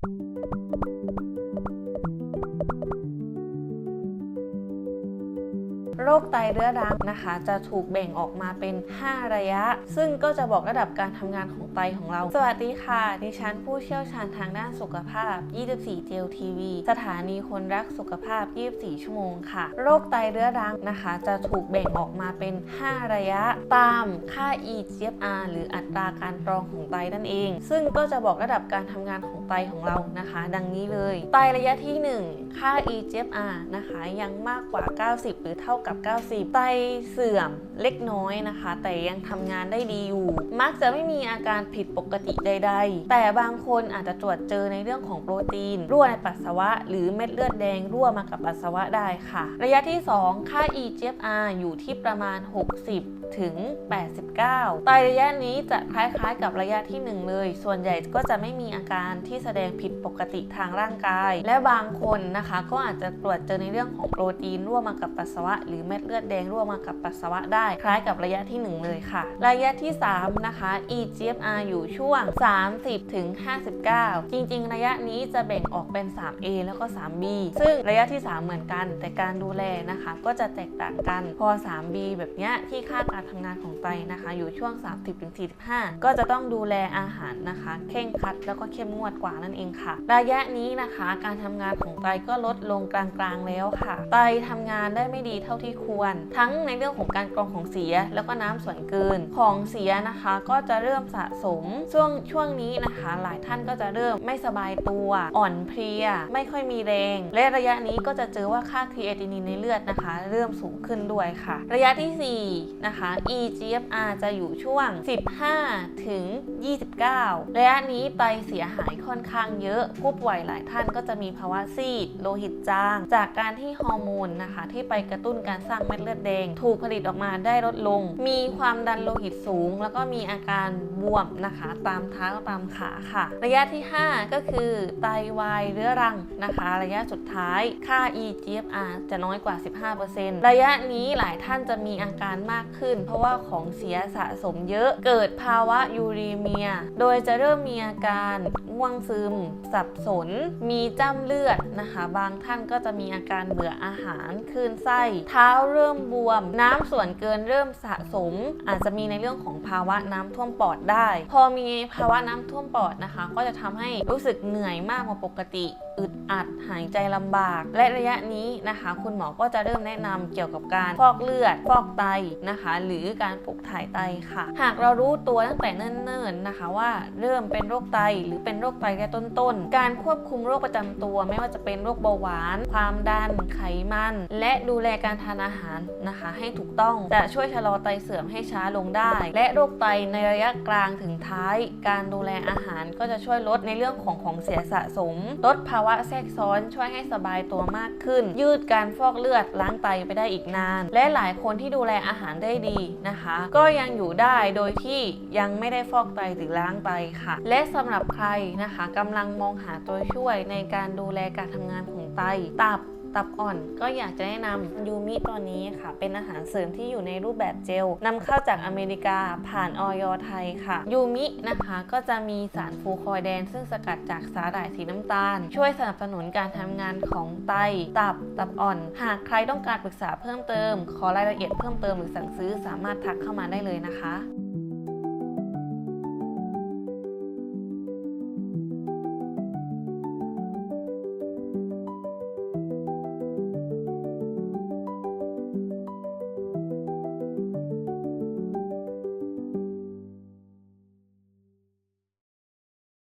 you โรคไตเรื้อรังนะคะ จะถูกแบ่งออกมาเป็น 5 ระยะ ซึ่งก็จะบอกระดับการทำงานของไตของเรา สวัสดีค่ะ ดิฉันผู้เชี่ยวชาญทางด้านสุขภาพ 24เจลทีวีสถานีคนรักสุขภาพ 24 ชั่วโมงค่ะ โรคไตเรื้อรังนะคะ จะถูกแบ่งออกมาเป็น 5 ระยะ ตามค่า eGFR หรืออัตราการกรองของไตนั่นเอง ซึ่งก็จะบอกระดับการทำงานของไตของเรานะคะ ดังนี้เลย ไตระยะที่ 1 ค่า eGFR นะคะ ยังมากกว่า 90 หรือเท่ากับ90 ไตเสื่อมเล็กน้อยนะคะ แต่ยังทำงานได้ดีอยู่ มักจะไม่มีอาการผิดปกติใด ๆ แต่บางคนอาจจะตรวจเจอในเรื่องของโปรตีน รั่วในปัสสาวะ หรือเม็ดเลือดแดงรั่วมากับปัสสาวะได้ค่ะ ระยะที่ 2 ค่า eGFR อยู่ที่ประมาณ 60ถึง 89 ไตระยะนี้จะคล้ายๆ กับระยะที่ 1 เลย ส่วนใหญ่ก็จะไม่มีอาการที่แสดงผิดปกติทางร่างกาย และบางคนนะคะ ก็อาจจะตรวจเจอในเรื่องของโปรตีนรั่วมากับปัสสาวะ หรือเม็ดเลือดแดงร่วมากับปัสสาวะได้ คล้ายกับระยะที่ 1 เลยค่ะ ระยะที่ 3 นะคะ eGFR อยู่ช่วง 30ถึง59 จริง ๆ ระยะนี้จะแบ่งออกเป็น 3A แล้วก็ 3B ซึ่งระยะที่ 3 เหมือนกัน แต่การดูแลนะคะ ก็จะแตกต่างกัน พอ 3B แบบเนี้ยที่ค่าการทำงานของไตนะคะ อยู่ช่วง 30ถึง45 ก็จะต้องดูแลอาหารนะคะ เข่งคัดแล้วก็เข้มงวดกว่านั่นเองค่ะ ระยะนี้นะคะ การทำงานของไตก็ลดลงกลางๆแล้วค่ะ ไตทำงานได้ไม่ดีเท่าที่ควร ทั้งในเรื่องของการกรองของเสีย แล้วก็น้ำส่วนเกินของเสียนะคะ ก็จะเริ่มสะสมช่วงช่วงนี้นะคะ หลายท่านก็จะเริ่มไม่สบายตัวอ่อนเพลีย ไม่ค่อยมีแรง และระยะนี้ก็จะเจอว่าค่าครีเอตินินในเลือดนะคะ เริ่มสูงขึ้นด้วยค่ะ ระยะที่4นะคะ eGFR จะอยู่ช่วง 15 ถึง 29 ระยะนี้ไตเสียหายค่อนข้างเยอะ ผู้ป่วยหลายท่านก็จะมีภาวะซีด โลหิตจาง จากการที่ฮอร์โมนนะคะ ที่ไปกระตุ้นการสร้างเม็ดเลือดแดง ถูกผลิตออกมาได้ลดลง มีความดันโลหิตสูง แล้วก็มีอาการบวมนะคะ ตามเท้าตามขาค่ะ ระยะที่ 5 ก็คือไตวายเรื้อรังนะคะ ระยะสุดท้ายค่า eGFR จะน้อยกว่า 15%ระยะนี้หลายท่านจะมีอาการมากขึ้น เพราะว่าของเสียสะสมเยอะ เกิดภาวะยูรีเมีย โดยจะเริ่มมีอาการง่วงซึม สับสน มีจ้ำเลือดนะคะ บางท่านก็จะมีอาการเบื่ออาหารคลื่นไส้เท้าเริ่มบวม น้ำส่วนเกินเริ่มสะสม อาจจะมีในเรื่องของภาวะน้ำท่วมปอดได้ พอมีภาวะน้ำท่วมปอดนะคะ ก็จะทำให้รู้สึกเหนื่อยมากกว่าปกติอึดอัดหายใจลำบาก และระยะนี้นะคะ คุณหมอก็จะเริ่มแนะนำเกี่ยวกับการฟอกเลือด ฟอกไตนะคะ หรือการปลูกถ่ายไตค่ะ หากเรารู้ตัวตั้งแต่เนิ่นๆนะคะ ว่าเริ่มเป็นโรคไตหรือเป็นโรคไตแค่ต้นๆ การควบคุมโรคประจำตัว ไม่ว่าจะเป็นโรคเบาหวาน ความดันไขมัน และดูแลการทานอาหารนะคะให้ถูกต้องจะช่วยชะลอไตเสื่อมให้ช้าลงได้ และโรคไตในระยะกลางถึงท้าย การดูแลอาหารก็จะช่วยลดในเรื่องของของเสียสะสม ลดภาวะแทรกซ้อนช่วยให้สบายตัวมากขึ้น ยืดการฟอกเลือดล้างไตไปได้อีกนาน และหลายคนที่ดูแลอาหารได้ดีนะคะ ก็ยังอยู่ได้โดยที่ยังไม่ได้ฟอกไตหรือล้างไตค่ะ และสำหรับใครนะคะกำลังมองหาตัวช่วยในการดูแลการทำงานของไตตับ ตับอ่อนก็อยากจะแนะนำยูมิตัวนี้ค่ะ เป็นอาหารเสริมที่อยู่ในรูปแบบเจลนำเข้าจากอเมริกาผ่านออยไทยค่ะยูมินะคะก็จะมีสารฟูคอยแดน ซึ่งสกัดจากสาหร่ายสีน้ำตาล ช่วยสนับสนุนการทำงานของไต ตับ ตับอ่อน หากใครต้องการปรึกษาเพิ่มเติม ขอรายละเอียดเพิ่มเติมหรือสั่งซื้อสามารถทักเข้ามาได้เลยนะคะ